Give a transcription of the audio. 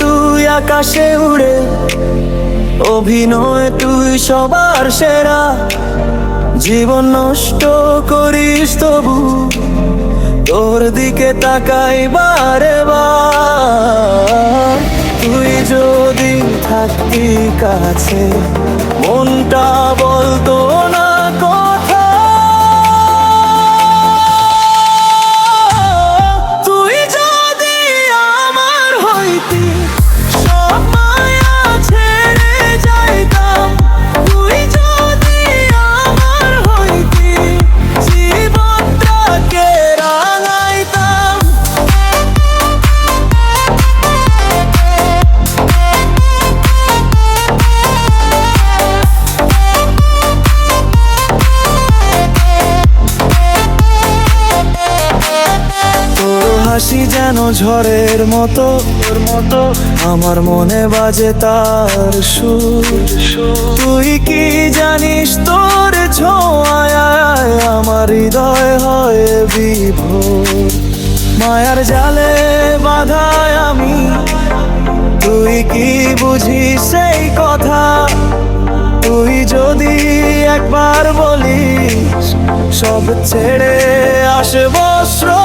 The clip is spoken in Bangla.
তুই আকাশে উড়ে, অভিনয় তুই সবার সেরা। জীবন নষ্ট করিস তবু, তোর দিকে তাকাই বারে বার তুই যদি থাকতি কাছে, মনটা বলতো না কথা হাসি যেন ঝড়ের মতো মতো। আমার মনে বাজে তার সুর। তুই কি জানিস তোর ছোঁয়ায় আমার হৃদয় হয় বিভোর। মায়ার জালে বাধায় আমি। তুই কি বুঝিস সেই কথা? তুই যদি একবার বলিস, সব ছেড়ে আসব স্রোতে।